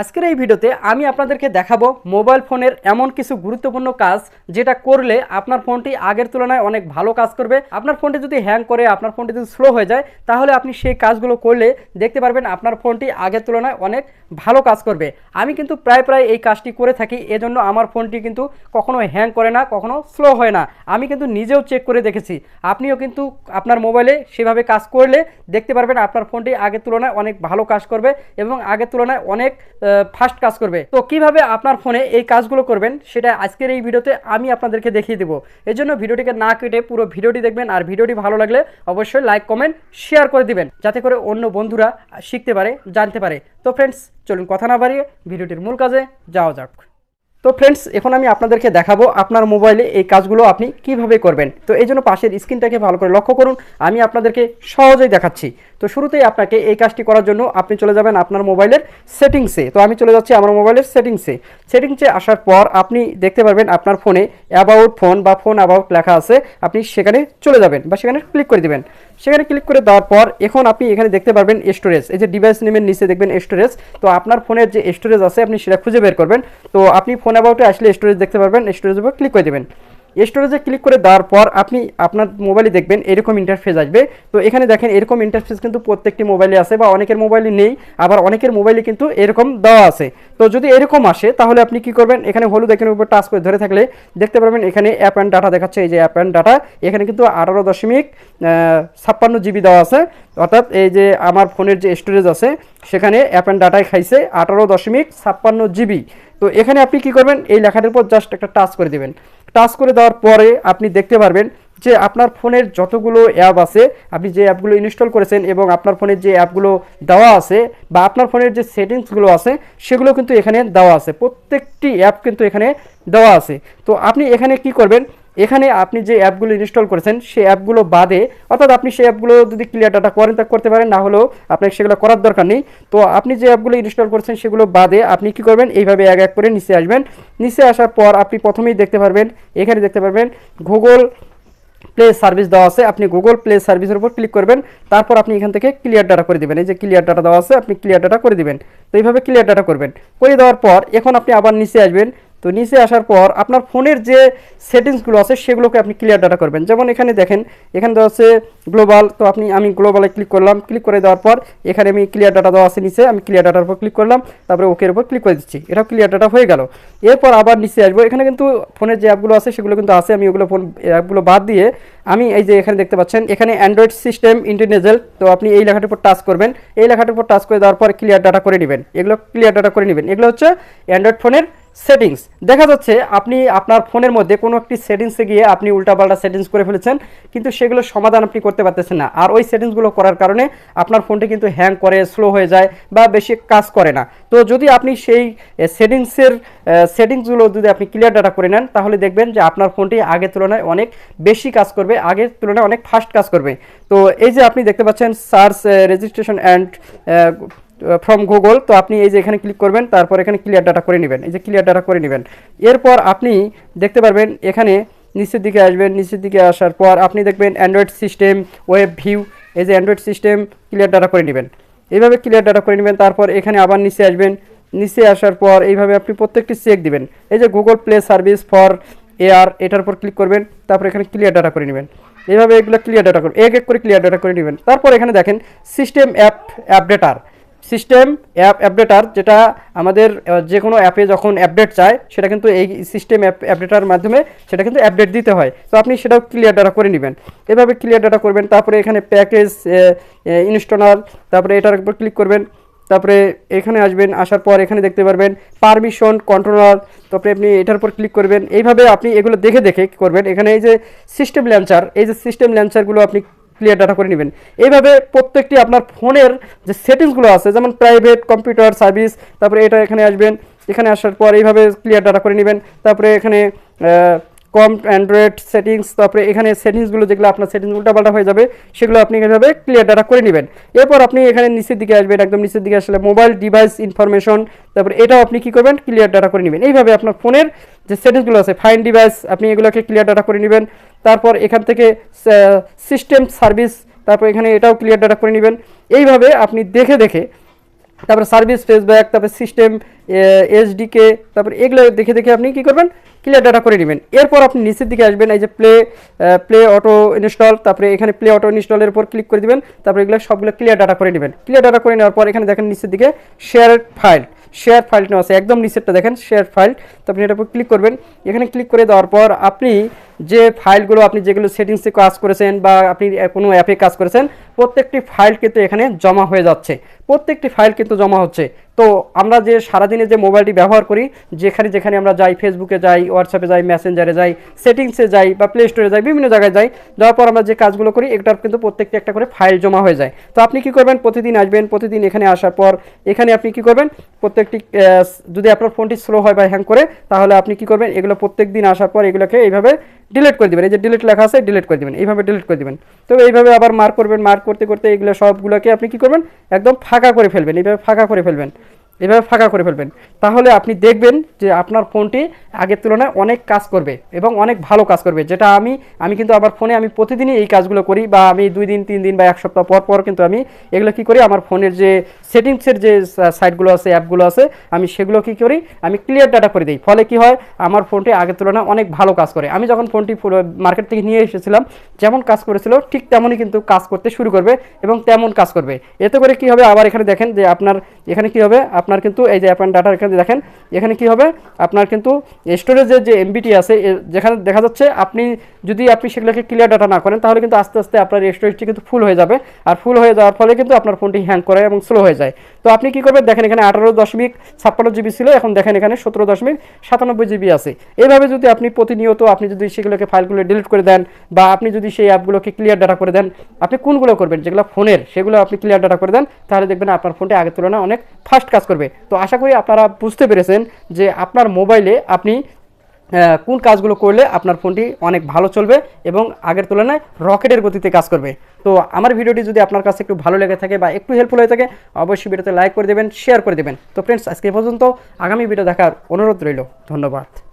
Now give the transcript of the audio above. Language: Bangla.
আজকের এই ভিডিওতে আমি আপনাদেরকে দেখাবো মোবাইল ফোনের এমন কিছু গুরুত্বপূর্ণ কাজ যেটা করলে আপনার ফোনটি আগের তুলনায় অনেক ভালো কাজ করবে। আপনার ফোনটি যদি হ্যাং করে, আপনার ফোনটি যদি স্লো হয়ে যায়, তাহলে আপনি সেই কাজগুলো করলে দেখতে পারবেন আপনার ফোনটি আগের তুলনায় অনেক ভালো কাজ করবে। আমি কিন্তু প্রায় প্রায় এই কাজটি করে থাকি, এজন্য আমার ফোনটি কিন্তু কখনো হ্যাং করে না, কখনো স্লো হয় না। আমি কিন্তু নিজেও চেক করে দেখেছি। আপনিও কিন্তু আপনার মোবাইলে সেভাবে কাজ করলে দেখতে পারবেন আপনার ফোনটি আগের তুলনায় অনেক ভালো কাজ করবে এবং আগের তুলনায় অনেক ফাস্ট কাজ করবে। তো কীভাবে আপনার ফোনে এই কাজগুলো করবেন, সেটা আজকের এই ভিডিওতে আমি আপনাদেরকে দেখিয়ে দেবো। এই জন্য ভিডিওটিকে না কেটে পুরো ভিডিওটি দেখবেন, আর ভিডিওটি ভালো লাগলে অবশ্যই লাইক কমেন্ট শেয়ার করে দিবেন, যাতে করে অন্য বন্ধুরা শিখতে পারে, জানতে পারে। তো ফ্রেন্ডস চলুন কথা না বাড়িয়ে ভিডিওটির মূল কাজে যাওয়া যাক। তো ফ্রেন্ডস এখন আমি আপনাদেরকে দেখাবো আপনার মোবাইলে এই কাজগুলো আপনি কীভাবে করবেন। তো এই জন্য পাশের স্ক্রিনটাকে ভালো করে লক্ষ্য করুন, আমি আপনাদেরকে সহজেই দেখাচ্ছি। তো শুরুতেই আপনাকে এই কাজটি করার জন্য আপনি চলে যাবেন আপনার মোবাইলের সেটিংসে তো আমি চলে যাচ্ছি আমার মোবাইলের সেটিংসে সেটিংসে আসার পর আপনি দেখতে পারবেন আপনার ফোনে অ্যাবাউট ফোন বা ফোন অ্যাবাউট লেখা আছে, আপনি সেখানে চলে যাবেন বা সেখানে ক্লিক করে দিবেন। সেখানে ক্লিক করে দেওয়ার পর এখন আপনি এখানে দেখতে পারবেন স্টোরেজ এই যে ডিভাইস নেমের নিচে দেখবেন স্টোরেজ তো আপনার ফোনের যে স্টোরেজ আছে, আপনি সেটা খুঁজে বের করবেন। তো আপনি ফোন অ্যাবাউটে আসলে স্টোরেজ দেখতে পারবেন স্টোরেজ উপর ক্লিক করে দেবেন। স্টোরেজে ক্লিক করে দেওয়ার পর আপনি আপনার মোবাইলে দেখবেন এরকম ইন্টারফেস আসবে। তো এখানে দেখেন এরকম ইন্টারফেস কিন্তু প্রত্যেকটি মোবাইলে আছে বা অনেকের মোবাইলে নেই, আবার অনেকের মোবাইলে কিন্তু এরকম দেওয়া আছে। তো যদি এরকম আসে, তাহলে আপনি কি করবেন? এখানে হলুদ এখানে উপর টাচ করে ধরে থাকলে দেখতে পারবেন এখানে অ্যাপ অ্যান্ড ডাটা দেখাচ্ছে, এই যে অ্যাপ অ্যান্ড ডাটা এখানে কিন্তু আঠারো দশমিক ছাপ্পান্ন জিবি দেওয়া আছে। অর্থাৎ এই যে আমার ফোনের যে স্টোরেজ আছে, সেখানে অ্যাপ অ্যান্ড ডাটায় খাইছে আঠারো দশমিক ছাপ্পান্ন জিবি তো এখানে আপনি কি করবেন? এই লেখাটার উপর জাস্ট একটা টাচ করে দেবেন। টাচ করে দেওয়ার পরে আপনি দেখতে পারবেন যে আপনার ফোনের যতগুলো অ্যাপ আছে, আপনি যে অ্যাপগুলো ইনস্টল করেছেন এবং আপনার ফোনের যে অ্যাপগুলো দেওয়া আছে বা আপনার ফোনের যে সেটিংসগুলো আছে, সেগুলো কিন্তু এখানে দেওয়া আছে। প্রত্যেকটি অ্যাপ কিন্তু এখানে দেওয়া আছে। তো আপনি এখানে কি করবেন? এখানে আপনি যে অ্যাপগুলো ইনস্টল করেছেন, সেই অ্যাপগুলো বাদে, অর্থাৎ আপনি সেই অ্যাপগুলো যদি ক্লিয়ার ডাটা করেন, তা করতে পারেন, না হলেও আপনাকে সেগুলো করার দরকার নেই। তো আপনি যে অ্যাপগুলো ইনস্টল করেছেন, সেগুলো বাদে আপনি কি করবেন? এইভাবে এক এক করে নিচে আসবেন। নিচে আসার পর আপনি প্রথমেই দেখতে পারবেন, এখানে দেখতে পারবেন গুগল প্লে সার্ভিস দেওয়া আছে। আপনি গুগল প্লে সার্ভিসের উপর ক্লিক করবেন। তারপর আপনি এখান থেকে ক্লিয়ার ডাটা করে দেবেন। এই যে ক্লিয়ার ডাটা দেওয়া আছে, আপনি ক্লিয়ার ডাটা করে দেবেন। তো এইভাবে ক্লিয়ার ডাটা করবেন। করে দেওয়ার পর এখন আপনি আবার নিচে আসবেন। তো নিচে আসার পর আপনার ফোনের যে সেটিংসগুলো আছে সেগুলোকে আপনি ক্লিয়ার ডাটা করবেন। যেমন এখানে দেখেন, এখানে দেওয়া আছে গ্লোবাল তো আপনি আমি গ্লোবালে ক্লিক করলাম ক্লিক করে দেওয়ার পর এখানে আমি ক্লিয়ার ডাটা দেওয়া আছে নিচে, আমি ক্লিয়ার ডাটার উপর ক্লিক করলাম, তারপরে ওকের উপর ক্লিক করে দিচ্ছি। এটাও ক্লিয়ার ডাটা হয়ে গেল। এরপর আবার নিচে আসব। এখানে কিন্তু ফোনের যে অ্যাপগুলো আছে সেগুলো কিন্তু আছে। আমি ওগুলো ফোন অ্যাপগুলো বাদ দিয়ে আমি এই যে এখানে দেখতে পাচ্ছেন, এখানে অ্যান্ড্রয়েড সিস্টেম ইন্টারনেজেল তো আপনি এই লেখাটির উপর টাচ করবেন। এই লেখাটির উপর টাচ করে দেওয়ার পর ক্লিয়ার ডাটা করে নেবেন। এগুলো ক্লিয়ার ডাটা করে নেবেন। এগুলো হচ্ছে অ্যান্ড্রয়েড ফোনের সেটিংস। দেখা যাচ্ছে আপনি আপনার ফোনের মধ্যে কোনো একটি সেটিংসে গিয়ে আপনি উল্টাপাল্টা সেটিংস করে ফেলেছেন, কিন্তু সেগুলো সমাধান আপনি করতে পারতেছেন না। আর ওই সেটিংসগুলো করার কারণে আপনার ফোনটি কিন্তু হ্যাং করে, স্লো হয়ে যায় বা বেশি কাজ করে না। তো যদি আপনি সেই সেটিংসের সেটিংসগুলো যদি আপনি ক্লিয়ার ডাটা করে নেন, তাহলে দেখবেন যে আপনার ফোনটি আগের তুলনায় অনেক বেশি কাজ করবে, আগের তুলনায় অনেক ফাস্ট কাজ করবে। তো এই যে আপনি দেখতে পাচ্ছেন search registration and from Google তো আপনি এই যে এখানে ক্লিক করবেন, তারপর এখানে ক্লিয়ার ডাটা করে নেবেন। এই যে ক্লিয়ার ডাটা করে নেবেন। এরপর আপনি দেখতে পারবেন, এখানে নিচের দিকে আসবেন, নিচের দিকে আসার পর আপনি দেখবেন অ্যান্ড্রয়েড সিস্টেম ওয়েব ভিউ এই যে অ্যান্ড্রয়েড সিস্টেম ক্লিয়ার ডাটা করে নেবেন। এইভাবে ক্লিয়ার ডাটা করে নেবেন, তারপর এখানে আবার নিচে আসবেন। নিচে আসার পর এইভাবে আপনি প্রত্যেকটি চেক দিবেন। এই যে Google play service for AR এটার উপর ক্লিক করবেন, তারপর এখানে ক্লিয়ার ডাটা করে নেবেন। এইভাবে এগুলো ক্লিয়ার ডাটা করবেন এক এক করে ক্লিয়ার ডাটা করে নেবেন। তারপর এখানে দেখেন system app updater system app updater যেটা আমাদের যে কোনো অ্যাপে যখন আপডেট চায়, সেটা কিন্তু এই সিস্টেম অ্যাপ আপডেটার মাধ্যমে সেটা কিন্তু আপডেট দিতে হয়। তো আপনি সেটাও ক্লিয়ার ডাটা করে নেবেন। এভাবে ক্লিয়ার ডাটা করবেন, তারপরে এখানে প্যাকেজ ইনস্টলার তারপরে এটার উপর ক্লিক করবেন, তারপরে এখানে আসবেন, আসার পর এখানে দেখতে পারবেন পারমিশন কন্ট্রোলার তারপরে আপনি এটার উপর ক্লিক করবেন। এইভাবে আপনি এগুলো দেখে দেখে করবেন। এখানে এই যে সিস্টেম ল্যান্সার এই যে সিস্টেম ল্যান্সারগুলো আপনি ক্লিয়ার ডাটা করে নেবেন। এইভাবে প্রত্যেকটি আপনার ফোনের যে সেটিংসগুলো আছে, যেমন প্রাইভেট কম্পিউটার সার্ভিস তারপরে এটা এখানে আসবেন। এখানে আসার পর এইভাবে ক্লিয়ার ডাটা করে নেবেন। তারপরে এখানে কম অ্যান্ড্রয়েড সেটিংস, তারপরে এখানে সেটিংসগুলো যেগুলো আপনার সেটিংস উল্টাপাল্টা হয়ে যাবে, সেগুলো আপনি এভাবে ক্লিয়ার ডাটা করে নেবেন। এরপর আপনি এখানে নিচের দিকে আসবেন, একদম নিচের দিকে আসলে মোবাইল ডিভাইস ইনফরমেশন তারপরে এটাও আপনি কী করবেন ক্লিয়ার ডাটা করে নেবেন। এইভাবে আপনার ফোনের যে সেটিংসগুলো আছে ফাইন ডিভাইস আপনি এগুলোকে ক্লিয়ার ডাটা করে নেবেন। তারপর এখান থেকে সিস্টেম সার্ভিস তারপর এখানে এটাও ক্লিয়ার ডাটা করে নেবেন। এইভাবে আপনি দেখে দেখে তারপরে সার্ভিস ফেসব্যাক তারপরে সিস্টেম এসডিকে তারপরে এগুলো দেখে দেখে আপনি কি করবেন? ক্লিয়ার ডাটা করে নেবেন। এরপর আপনি নিচের দিকে আসবেন, এই যে প্লে প্লে অটো ইনস্টল তারপরে এখানে প্লে অটো ইনস্টলের উপর ক্লিক করে দিবেন, তারপরে এগুলো সবগুলো ক্লিয়ার ডাটা করে নেবেন। ক্লিয়ার ডাটা করে নেওয়ার পর এখানে দেখেন নিচের দিকে শেয়ার ফাইল শেয়ার ফাইলটা আছে, একদম নিচেরটা দেখেন শেয়ার ফাইল তো আপনি এটার উপর ক্লিক করবেন। এখানে ক্লিক করে দেওয়ার পর আপনি যে ফাইলগুলো আপনি যেগুলো সেটিংসে কাজ করেছেন বা আপনি কোনো অ্যাপে কাজ করেছেন প্রত্যেকটি ফাইল কিন্তু এখানে জমা হয়ে যাচ্ছে। প্রত্যেকটি ফাইল কিন্তু জমা হচ্ছে। তো আমরা যে সারাদিনে যে মোবাইলটি ব্যবহার করি, যেখানে যেখানে আমরা যাই ফেসবুকে যাই হোয়াটসঅ্যাপে যাই মেসেঞ্জারে যাই সেটিংসে যাই বা প্লে স্টোরে যাই, বিভিন্ন জায়গায় যাই, যাওয়ার পর আমরা যে কাজগুলো করি এটার কিন্তু প্রত্যেকটি একটা করে ফাইল জমা হয়ে যায়। তো আপনি কি করবেন? প্রতিদিন আসবেন, প্রতিদিন এখানে আসার পর এখানে আপনি কি করবেন? প্রত্যেকটি যদি আপনার ফোনটি স্লো হয় বা হ্যাং করে, তাহলে আপনি কি করবেন? এগুলো প্রত্যেক দিন আসার পর এগুলোকে এইভাবে ডিলিট করে দিবেন। এই যে ডিলিট লেখা আছে ডিলিট করে দিবেন। এইভাবে ডিলিট করে দিবেন। তো এইভাবে আবার মার্ক করবেন মার্ক করতে করতে এগুলো সবগুলোকে আপনি কি করবেন? একদম ফাঁকা করে ফেলবেন। এইভাবে ফাঁকা করে ফেলবেন। এভাবে ফাঁকা করে ফেলবেন। তাহলে আপনি দেখবেন যে আপনার ফোনটি আগের তুলনায় অনেক কাজ করবে এবং অনেক ভালো কাজ করবে। যেটা আমি আমি কিন্তু আমার ফোনে আমি প্রতিদিনই এই কাজগুলো করি বা আমি দুই দিন, তিন দিন বা এক সপ্তাহ পর পর কিন্তু আমি এগুলো কি করি, আমার ফোনের যে সেটিংসের যে সাইটগুলো আছে, অ্যাপগুলো আছে, আমি সেগুলো কি করি, আমি ক্লিয়ার ডাটা করে দিই। ফলে কি হয়, আমার ফোনটি আগের তুলনায় অনেক ভালো কাজ করে। আমি যখন ফোনটি মার্কেট থেকে নিয়ে এসেছিলাম, যেমন কাজ করেছিল, ঠিক তেমনই কিন্তু কাজ করতে শুরু করবে এবং তেমন কাজ করবে। এতে করে কি হবে, আবার এখানে দেখেন যে আপনার, এখানে কি হবে আপনার কিন্তু এই যে অ্যাপেন ডাটা এখানে দেখেন, এখানে কি হবে? আপনার কিন্তু স্টোরেজের যে এমবিটি আছে যেখানে দেখা যাচ্ছে আপনি যদি আপনি সেগুলোকে ক্লিয়ার ডাটা না করেন, তাহলে কিন্তু আস্তে আস্তে আপনার স্টোরেজটি কিন্তু ফুল হয়ে যাবে। আর ফুল হয়ে যাওয়ার ফলে কিন্তু আপনার ফোনটি হ্যাং করে এবং স্লো হয়ে যায়। তো আপনি কি করবেন? দেখেন এখানে আঠারো দশমিক ছাপ্পান্ন জিবি ছিল, এখন দেখেন এখানে সতেরো দশমিক সাতানব্বই জিবি আছে। এইভাবে যদি আপনি প্রতিনিয়ত আপনি যদি সেগুলোকে ফাইলগুলো ডিলিট করে দেন বা আপনি যদি সেই অ্যাপগুলোকে ক্লিয়ার ডাটা করে দেন, আপনি কোনগুলো করবেন? যেগুলো ফোনের, সেগুলো আপনি ক্লিয়ার ডাটা করে দেন, তাহলে দেখবেন আপনার ফোনটি আগের তুলনায় অনেক ফাস্ট কাজ করবে। তো আশা করি আপনারা বুঝতে পেরেছেন যে আপনার মোবাইলে আপনি কোন কাজগুলো করলে আপনার ফোনটি অনেক ভালো চলবে এবং আগের তুলনায় রকেটের গতিতে কাজ করবে? তো আমার ভিডিওটি যদি আপনার কাছে একটু ভালো লেগে থাকে বা একটু হেল্পফুল হয়ে থাকে, অবশ্যই ভিডিওতে লাইক করে দেবেন শেয়ার করে দেবেন। তো ফ্রেন্ডস আজকে পর্যন্ত আগামী ভিডিও দেখার অনুরোধ রইল। ধন্যবাদ।